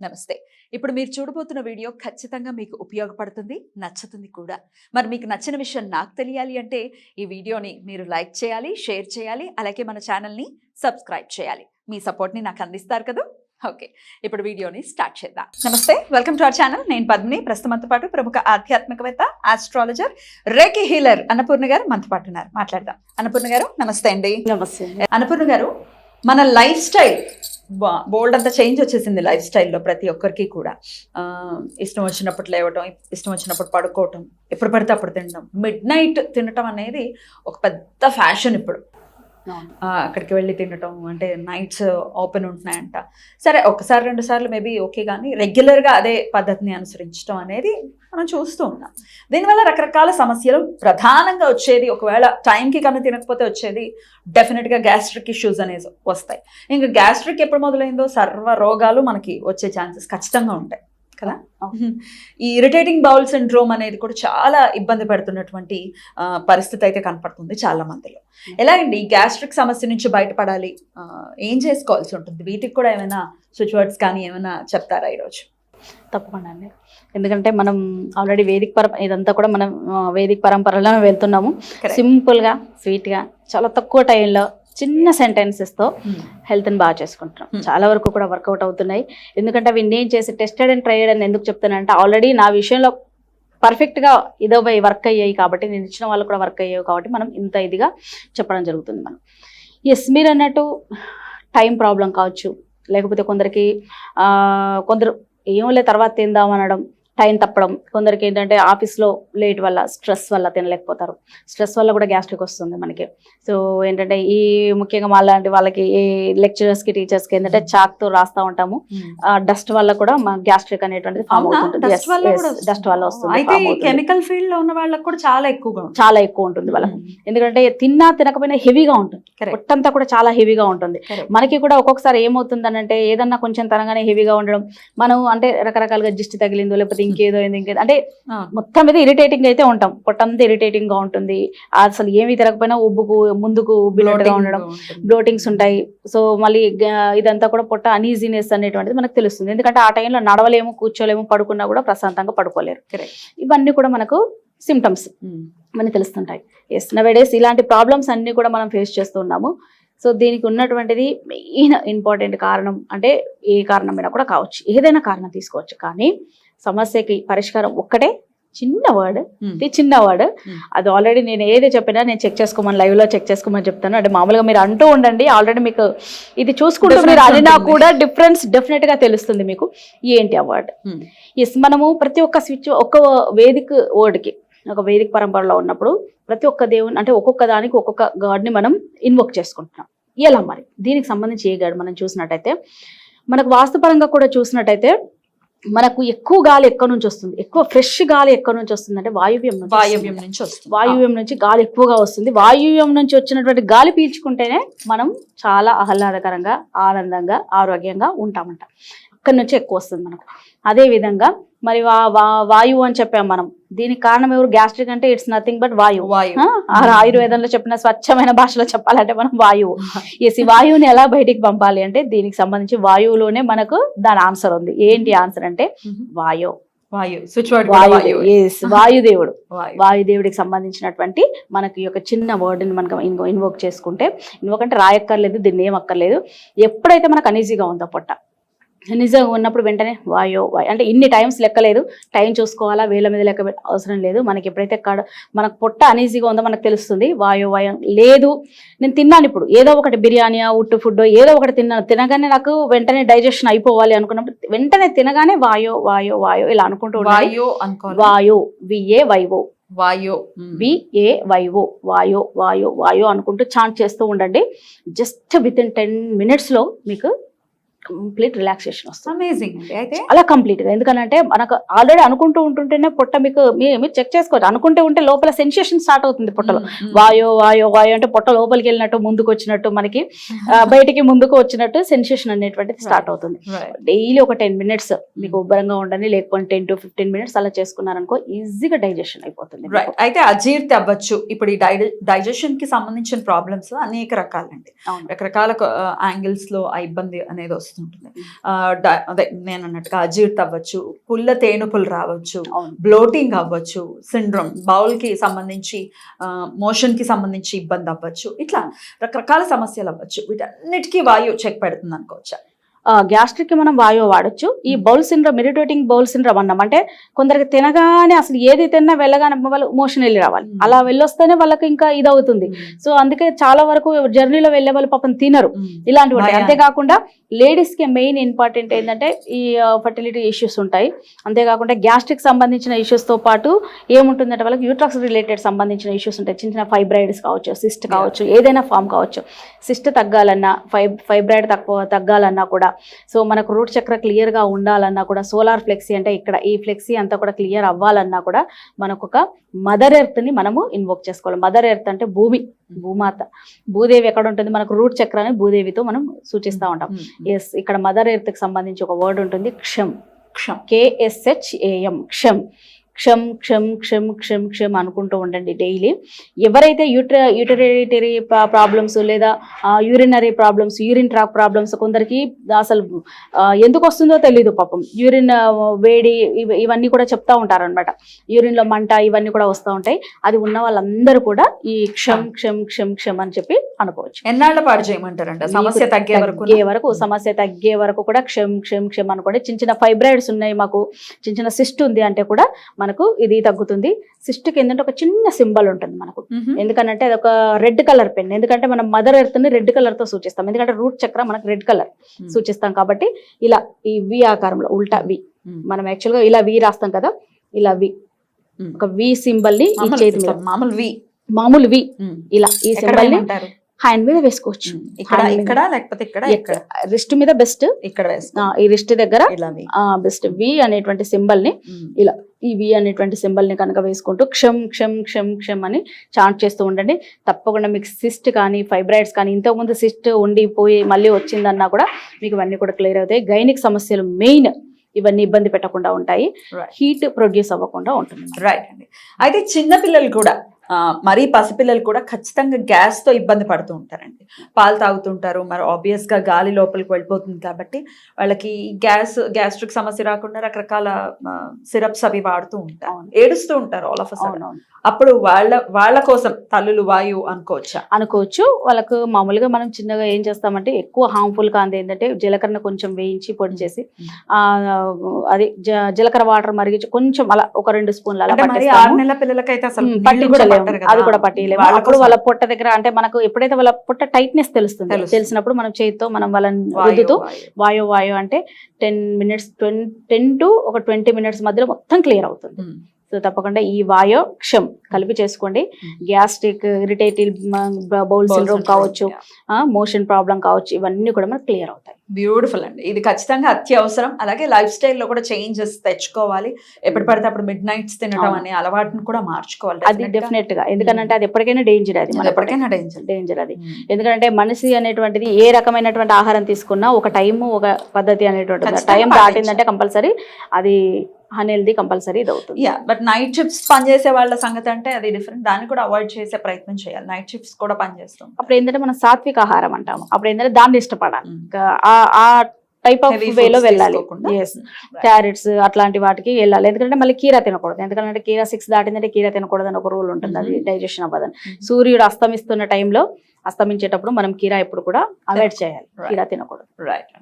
నమస్తే. ఇప్పుడు మీరు చూడబోతున్న వీడియో ఖచ్చితంగా మీకు ఉపయోగపడుతుంది నచ్చుతుంది కూడా. మరి మీకు నచ్చిన విషయం నాకు తెలియాలి అంటే ఈ వీడియోని మీరు లైక్ చేయాలి షేర్ చేయాలి అలాగే మన ఛానల్ని సబ్స్క్రైబ్ చేయాలి. మీ సపోర్ట్ని నాకు అందిస్తారు కదా? ఓకే. ఇప్పుడు వీడియోని స్టార్ట్ చేద్దాం. నమస్తే వెల్కమ్ టు అవర్ ఛానల్. నేను పద్మిని. ప్రస్తుతం మనతో పాటు ప్రముఖ ఆధ్యాత్మికవేత్త ఆస్ట్రాలజర్ రేకి హీలర్ అన్నపూర్ణ గారు మనతో పాటు ఉన్నారు. మాట్లాడదాం. అన్నపూర్ణ గారు నమస్తే అండి. నమస్తే అన్నపూర్ణ గారు మన లైఫ్ స్టైల్ బోల్డ్ అంత చేంజ్ వచ్చేసింది లైఫ్ స్టైల్లో ప్రతి ఒక్కరికి కూడా. ఇష్టం వచ్చినప్పుడు లేవటం ఇష్టం వచ్చినప్పుడు పడుకోవటం ఎప్పుడు పడితే అప్పుడు తినడం. మిడ్ నైట్ తినటం అనేది ఒక పెద్ద ఫ్యాషన్ ఇప్పుడు. అక్కడికి వెళ్ళి తినటం అంటే నైట్స్ ఓపెన్ ఉంటున్నాయంట. సరే ఒకసారి రెండు సార్లు మేబీ ఓకే కానీ రెగ్యులర్గా అదే పద్ధతిని అనుసరించడం అనేది మనం చూస్తూ ఉన్నాం. దీనివల్ల రకరకాల సమస్యలు ప్రధానంగా వచ్చేది ఒకవేళ టైంకి కన్నా తినకపోతే వచ్చేది డెఫినెట్గా గ్యాస్ట్రిక్ ఇష్యూస్ అనేది వస్తాయి. ఇంకా గ్యాస్ట్రిక్ ఎప్పుడు మొదలైందో సర్వ రోగాలు మనకి వచ్చే ఛాన్సెస్ ఖచ్చితంగా ఉంటాయి. కదా. ఈ ఇరిటేటింగ్ బౌల్ సిండ్రోమ్ అనేది కూడా చాలా ఇబ్బంది పెడుతున్నటువంటి పరిస్థితి అయితే కనపడుతుంది చాలా మందిలో. ఎలాగండి ఈ గ్యాస్ట్రిక్ సమస్య నుంచి బయటపడాలి. ఏం చేసుకోవాల్సి ఉంటుంది? వీటికి కూడా ఏమైనా స్విచ్ వర్డ్స్ కానీ ఏమైనా చెప్తారా ఈరోజు? తప్పకుండా అండి. ఎందుకంటే మనం ఆల్రెడీ వేదిక పర ఇదంతా కూడా మనం వేదిక పరంపరలో వెళ్తున్నాము. Correct. సింపుల్గా స్వీట్గా చాలా తక్కువ టైంలో చిన్న సెంటెన్సెస్తో హెల్త్ని బాగా చేసుకుంటున్నాం. Hmm. చాలా వరకు కూడా వర్కౌట్ అవుతున్నాయి. ఎందుకంటే అవి నేను చేసి టెస్టెడ్ అండ్ ట్రైడ్ అని ఎందుకు చెప్తానంటే ఆల్రెడీ నా విషయంలో పర్ఫెక్ట్గా ఇదో పోయి వర్క్ అయ్యాయి కాబట్టి నేను ఇచ్చిన వాళ్ళు కూడా వర్క్ అయ్యాయి కాబట్టి మనం ఇంత ఇదిగా చెప్పడం జరుగుతుంది మనం ఎస్ మీరు అన్నట్టు టైం ప్రాబ్లం కావచ్చు. లేకపోతే కొందరికి కొందరు ఏం లే తర్వాత తిందాం అనడం టైం తప్పడం కొందరికి ఏంటంటే ఆఫీస్లో లేట్ వల్ల స్ట్రెస్ వల్ల తినలేకపోతారు స్ట్రెస్ వల్ల కూడా గ్యాస్ట్రిక్ వస్తుంది మనకి సో ఏంటంటే ఈ ముఖ్యంగా మాలాంటి వాళ్ళకి ఈ లెక్చరర్స్కి టీచర్స్కి ఏంటంటే చాక్తో రాస్తూ ఉంటాము ఆ డస్ట్ వల్ల కూడా గ్యాస్ట్రిక్ అనేటువంటిది ఫామ్? అవుతుంది? డస్ట్ వల్ల వస్తుంది. కెమికల్ ఫీల్డ్లో ఉన్న వాళ్ళకి కూడా చాలా ఎక్కువగా చాలా ఎక్కువ ఉంటుంది వాళ్ళకి Hmm. ఎందుకంటే తిన్నా తినకపోయినా హెవీగా ఉంటుంది. పొట్టంతా కూడా చాలా హెవీగా ఉంటుంది. మనకి కూడా ఒక్కొక్కసారి ఏమవుతుంది అంటే ఏదన్నా కొంచెం తనగానే హెవీగా ఉండడం మనం అంటే రకరకాలుగా దిష్టి తగిలిందో లేకపోతే ఇంకేదో ఏందో ఇంకేదో. అంటే మొత్తం మీద ఇరిటేటింగ్ అయితే ఉంటాం. పొట్టంతా ఇరిటేటింగ్గా ఉంటుంది. అసలు ఏమి తిరగకపోయినా ఉబ్బుకు ముందుకు ఉండడం. గా ఉంటుంది. బ్లోటింగ్స్ ఉంటాయి. సో మళ్ళీ ఇదంతా కూడా పొట్ట అనీజీనెస్ అనేటువంటిది మనకు తెలుస్తుంది. ఎందుకంటే ఆ టైంలో నడవలేము కూర్చోలేము పడుకున్నా కూడా ప్రశాంతంగా పడుకోలేరు. ఇవన్నీ కూడా మనకు సిమ్టమ్స్ Hmm. మనకి తెలుస్తుంటాయి. ఎస్ నవేడేస్ ఇలాంటి ప్రాబ్లమ్స్ అన్ని కూడా మనం ఫేస్ చేస్తున్నాము సో దీనికి ఉన్నటువంటిది మెయిన్ ఇంపార్టెంట్ కారణం అంటే ఏ కారణమైనా కూడా కావచ్చు. ఏదైనా కారణం తీసుకోవచ్చు. కానీ సమస్యకి పరిష్కారం ఒక్కటే చిన్న వర్డ్ Hmm. ఇది చిన్న వర్డ్ Hmm. అది ఆల్రెడీ నేను ఏది చెప్పినా నేను చెక్ చేసుకోమని live లో చెక్ చేసుకోమని చెప్తాను అంటే మామూలుగా మీరు అంటూ ఉండండి ఆల్రెడీ మీకు ఇది చూసుకుంటూ మీరు ఉంటుంది. కూడా డిఫరెన్స్ డెఫినెట్గా తెలుస్తుంది మీకు ఏంటి ఆ వర్డ్ Hmm. ఎస్ మనము ప్రతి ఒక్క స్విచ్ ఒక్క వేదిక వర్డ్కి ఒక వేదిక పరంపరలో ఉన్నప్పుడు ప్రతి ఒక్క దేవుని అంటే ఒక్కొక్క దానికి ఒక్కొక్క గాడ్ని మనం ఇన్వోక్ చేసుకుంటున్నాం ఎలా మరి దీనికి సంబంధించి ఏ గాడ్ మనం చూసినట్టయితే మనకు వాస్తుపరంగా కూడా చూసినట్టయితే మనకు ఎక్కువ గాలి ఎక్కడి నుంచి వస్తుంది? ఎక్కువ ఫ్రెష్ గాలి ఎక్కడి నుంచి వస్తుంది అంటే వాయువ్యం నుంచి వాయవ్యం. నుంచి వస్తుంది. వాయువ్యం నుంచి గాలి ఎక్కువగా వస్తుంది. వాయువ్యం నుంచి వచ్చినటువంటి గాలి పీల్చుకుంటేనే మనం చాలా ఆహ్లాదకరంగా ఆనందంగా ఆరోగ్యంగా ఉంటామంట. అక్కడి నుంచి ఎక్కువ వస్తుంది మనకు. అదే విధంగా మరి వాయువు అని చెప్పాం మనం. దీనికి కారణం ఎవరు? గ్యాస్ట్రిక్ అంటే ఇట్స్ నథింగ్ బట్ ఆ, ఆ ఆయుర్వేదంలో చెప్పిన స్వచ్ఛమైన భాషలో చెప్పాలంటే మనం వాయువు. ఎస్ ఈ వాయువుని ఎలా బయటికి పంపాలి అంటే దీనికి సంబంధించి వాయువులోనే మనకు దాని ఆన్సర్ ఉంది. ఏంటి ఆన్సర్ అంటే వాయు. స్విచ్ వాయు వాయుదేవుడు. వాయుదేవుడికి సంబంధించినటువంటి మనకి యొక్క చిన్న వర్డ్ని మనకు ఇన్వో ఇన్వోక్ చేసుకుంటే ఇన్వోక్ అంటే రాయక్కర్లేదు దీన్ని ఏం అక్కర్లేదు ఎప్పుడైతే మనకు అనీజీగా ఉందో పొట్ట నిజంగా ఉన్నప్పుడు వెంటనే వాయో వాయు. అంటే ఇన్ని టైమ్స్ లెక్కలేదు. టైం చూసుకోవాలా వేల మీద లెక్క అవసరం లేదు. మనకి ఎప్పుడైతే కడ మనకు పొట్ట అనీజీగా ఉందో మనకు తెలుస్తుంది వాయో వాయు. లేదు. నేను తిన్నాను ఇప్పుడు. ఏదో ఒకటి బిర్యానీ ఉట్టు ఫుడ్ ఏదో ఒకటి తిన్నాను. తినగానే నాకు వెంటనే డైజెషన్ అయిపోవాలి అనుకున్నప్పుడు వెంటనే తినగానే వాయో వాయో వాయో ఇలా అనుకుంటూ వాయు వాయో విఏ వైవో వాయు. విఏ వైవో వాయో వాయో వాయో అనుకుంటూ చాంట్ చేస్తూ ఉండండి. జస్ట్ విత్ ఇన్ టెన్ మినిట్స్లో మీకు కంప్లీట్ రిలాక్సేషన్ వస్తుంది. అమేజింగ్ అయితే అలా కంప్లీట్గా. ఎందుకంటే మనకు ఆల్రెడీ అనుకుంటూ ఉంటుంటేనే పొట్ట మీకు మీరు చెక్ చేసుకోవచ్చు. అనుకుంటే ఉంటే లోపల సెన్సేషన్ స్టార్ట్ అవుతుంది పొట్టలో. వాయో వాయో వాయో అంటే పొట్ట లోపలికి వెళ్ళినట్టు ముందుకు వచ్చినట్టు మనకి బయటికి ముందుకు వచ్చినట్టు సెన్సేషన్ అనేటువంటిది స్టార్ట్ అవుతుంది. డైలీ ఒక టెన్ మినిట్స్ మీకు ఉబ్బరంగా ఉండండి లేకపోతే టెన్ టు ఫిఫ్టీన్ మినిట్స్ అలా చేసుకున్నారనుకో ఈజీగా డైజెషన్ అయిపోతుంది అయితే అజీర్తి అవ్వచ్చు. ఇప్పుడు ఈ డైజెషన్కి సంబంధించిన ప్రాబ్లమ్స్ అనేక రకాలండి. రకరకాల యాంగిల్స్లో ఆ ఇబ్బంది అనేది వస్తుంది. ఆ, డ- అదే నేను అన్నట్టుగా అజీర్తి అవ్వచ్చు పుల్ల తేనుపులు రావచ్చు బ్లోటింగ్ అవ్వచ్చు సిండ్రోమ్ బౌల్కి సంబంధించి మోషన్కి సంబంధించి ఇబ్బంది అవ్వచ్చు ఇట్లా రకరకాల సమస్యలు అవ్వచ్చు. వీటన్నిటికీ వాయువు చెక్ పెడుతుంది అనుకోవచ్చా గ్యాస్ట్రిక్కి మనం వాయువు వాడొచ్చు. ఈ bowel syndrome irritating bowel syndrome అన్నాం అంటే కొందరికి తినగానే అసలు ఏది తిన్నా వెళ్ళగానే వాళ్ళు మోషన్ వెళ్ళి రావాలి. అలా వెళ్ళొస్తేనే వాళ్ళకి ఇంకా ఇదవుతుంది. సో అందుకే చాలా వరకు జర్నీలో వెళ్ళే వాళ్ళు పాపం తినరు. ఇలాంటివి ఉంటాయి. అంతేకాకుండా లేడీస్కి మెయిన్ ఇంపార్టెంట్ ఏంటంటే ఈ ఫర్టిలిటీ ఇష్యూస్ ఉంటాయి. అంతేకాకుండా గ్యాస్ట్రిక్ సంబంధించిన issues తో పాటు ఏముంటుందంటే వాళ్ళకి యూట్రక్స్ రిలేటెడ్ సంబంధించిన ఇష్యూస్ ఉంటాయి. చిన్న చిన్న ఫైబ్రాయిడ్స్ కావచ్చు సిస్ట్ కావచ్చు ఏదైనా ఫామ్ కావచ్చు. సిస్ట్ తగ్గాలన్నా ఫై ఫైబ్రాయిడ్ తక్కువ తగ్గాలన్నా కూడా సో మనకు రూట్ చక్ర క్లియర్గా ఉండాలన్నా కూడా సోలార్ ఫ్లెక్సీ అంటే ఇక్కడ ఈ ఫ్లెక్సీ అంతా కూడా క్లియర్ అవ్వాలన్నా కూడా మనకు ఒక మదర్ ఎర్త్ని మనము ఇన్వోక్ చేసుకోవాలి. మదర్ ఎర్త్ అంటే భూమి భూమాత. భూదేవి ఎక్కడ ఉంటుంది? మనకు రూట్ చక్రాన్ని భూదేవితో మనం సూచిస్తూ ఉంటాం. ఎస్ ఇక్కడ మదర్ ఎర్త్కి సంబంధించి ఒక వర్డ్ ఉంటుంది క్షమ్ క్షం. కేఎస్హెచ్ఏఎం క్షమ్ క్షమ్ క్షమ్ క్షమ్ క్షమ్ క్షమ్ అనుకుంటూ ఉండండి డైలీ. ఎవరైతే యూట్ర యూటరేటరీ ప్రాబ్లమ్స్ లేదా urinary problems urine track problems కొందరికి అసలు ఎందుకు వస్తుందో తెలియదు పాపం. యూరిన్ వేడి ఇవ- ఇవన్నీ కూడా చెప్తా ఉంటారనమాట యూరిన్లో మంట ఇవన్నీ కూడా వస్తూ ఉంటాయి. అది ఉన్న వాళ్ళందరూ కూడా ఈ క్షమ్ క్షమ్ క్షమ్ క్షమ్ అని చెప్పి అనుకోవచ్చు. ఎన్నాళ్ళ పాటు చేయమంటారంట? సమస్య తగ్గే వరకు తగ్గే వరకు సమస్య తగ్గే వరకు కూడా క్షమ్ క్షమ్ క్షమ్ అనుకోండి. చిన్న చిన్న ఫైబ్రాయిడ్స్ ఉన్నాయి మాకు. చిన్న చిన్న సిస్ట్ ఉంది అంటే కూడా మనకు ఇది తగ్గుతుంది. సిస్ట్కి ఏంటంటే ఒక చిన్న సింబల్ ఉంటుంది మనకు. ఎందుకంటే అది ఒక రెడ్ కలర్ పెన్ ఎందుకంటే మనం మదర్ ఎర్త్ని రెడ్ కలర్తో సూచిస్తాం ఎందుకంటే రూట్ చక్ర మనకు రెడ్ కలర్ సూచిస్తాం కాబట్టి ఇలా ఈ వి ఆకారంలో ఉల్టా వి మనం యాక్చువల్గా ఇలా వి రాస్తాం కదా ఇలా వి ఒక వి సింబల్ని మామూలు వి మామూలు వి ఇలా ఈ సింబల్ని? హ్యాండ్ మీద వేసుకోవచ్చు. ఇక్కడ. ఇక్కడ లేకపోతే ఇక్కడ ఇక్కడ. రిస్ట్ మీద బెస్ట్ ఇక్కడ ఈ రిస్ట్ దగ్గర బెస్ట్ వి. అనేటువంటి సింబల్ని ఇలా ఈ వి అనేటువంటి సింబల్ని కనుక వేసుకుంటూ క్షమ్ క్షమ్ క్షమ్ క్షమ్ అని చాంట్ చేస్తూ ఉండండి. తప్పకుండా మీకు సిస్ట్ కానీ ఫైబ్రాయిడ్స్ కానీ ఇంతకుముందు సిస్ట్ ఉండి పోయి మళ్ళీ వచ్చిందన్నా కూడా మీకు ఇవన్నీ కూడా క్లియర్ అవుతాయి. గైనిక్ సమస్యలు మెయిన్ ఇవన్నీ ఇబ్బంది పెట్టకుండా ఉంటాయి. హీట్ ప్రొడ్యూస్ అవ్వకుండా ఉంటుంది రైట్ అండి. అయితే చిన్న పిల్లలు కూడా మరీ పసిపిల్లలు కూడా ఖచ్చితంగా గ్యాస్తో ఇబ్బంది పడుతూ ఉంటారండి పాలు తాగుతుంటారు మరి ఆబ్వియస్గా గాలి లోపలికి వెళ్ళిపోతుంది కాబట్టి వాళ్ళకి గ్యాస్ గ్యాస్ట్రిక్ సమస్య రాకుండా రకరకాల సిరప్స్ అవి వాడుతూ ఉంటారు. ఏడుస్తూ ఉంటారు ఆల్ ఆఫ్ అప్పుడు వాళ్ళ వాళ్ళ కోసం తల్లులు వాయువు అనుకోవచ్చా అనుకోవచ్చు వాళ్ళకు మామూలుగా మనం చిన్నగా ఏం చేస్తామంటే ఎక్కువ హార్మ్ఫుల్ కాంది ఏంటంటే జీలకర్ర కొంచెం వేయించి పొడి చేసి. ఆ అది జ- జీలకర్ర వాటర్ మరిగించి కొంచెం అలా ఒక రెండు స్పూన్లు అలా. ఆరు నెలల పిల్లలకైతే అసలు పట్టి కూడా. అది కూడా పట్టలేము వాళ్ళ అప్పుడు వాళ్ళ పొట్ట దగ్గర అంటే మనకు ఎప్పుడైతే వాళ్ళ పొట్ట టైట్నెస్ తెలుస్తుంది. తెలిసినప్పుడు మనం చేతితో మనం వాళ్ళని రుద్దుతూ. వాయో వాయో అంటే టెన్ మినిట్స్ టెన్ టు ఒక ట్వంటీ మినిట్స్ మధ్యలో మొత్తం క్లియర్ అవుతుంది ఉమ్. సో తప్పకుండా ఈ వాయో క్షమ్ కలిపి చేసుకోండి. గ్యాస్ట్రిక్ ఇరిటేటివ్ బౌల్ సిండ్రోమ్ కావచ్చు. మోషన్ ప్రాబ్లం కావచ్చు ఇవన్నీ కూడా మనకు క్లియర్ అవుతాయి. బ్యూటిఫుల్ అండి. ఇది ఖచ్చితంగా అత్యవసరం. అలాగే లైఫ్ స్టైల్లో కూడా చేంజెస్ తెచ్చుకోవాలి. ఎప్పుడు పడితే అప్పుడు మిడ్ నైట్స్ తినడం. అనే అలవాటును కూడా మార్చుకోవాలి అది డెఫినెట్గా. ఎందుకంటే అది ఎప్పటికైనా డేంజర్ అది మనకి. ఎప్పటికైనా డేంజర్ డేంజర్ అది. ఎందుకంటే మనిషి అనేటువంటిది ఏ రకమైనటువంటి ఆహారం తీసుకున్నా ఒక టైం ఒక పద్ధతి అనేటువంటిది. ఖచ్చితంగా టైం. దాటిందంటే కంపల్సరీ అది అన్హెల్దీ కంపల్సరీ ఇది అవుతుంది. యా బట్ నైట్ షిఫ్ట్స్ పనిచేసే వాళ్ళ సంగతి అంటే అది డిఫరెంట్ దాన్ని కూడా అవాయిడ్ చేసే ప్రయత్నం చేయాలి. నైట్ షిఫ్ట్స్ కూడా పనిచేస్తాం అప్పుడు ఏంటంటే మనం సాత్విక ఆహారం అంటాము. అప్పుడు ఏంటంటే దాన్ని ఇష్టపడాలి. Mm. ఇంకా ఆ- టైప్ ఆఫ్ వేలో వెళ్ళాలి. క్యారెట్స్ అట్లాంటి వాటికి వెళ్ళాలి. ఎందుకంటే మళ్ళీ కీరా తినకూడదు. ఎందుకంటే కీరా సిక్స్ దాటిందంటే కీరా తినకూడదు అని ఒక రూల్ ఉంటుంది. అది. డైజెషన్ అవ్వదని. Mhm. సూర్యుడు అస్తమిస్తున్న టైంలో అస్తమించేటప్పుడు మనం కీరా ఎప్పుడు కూడా అవాయిడ్ చేయాలి. కీరా తినకూడదు. రైట్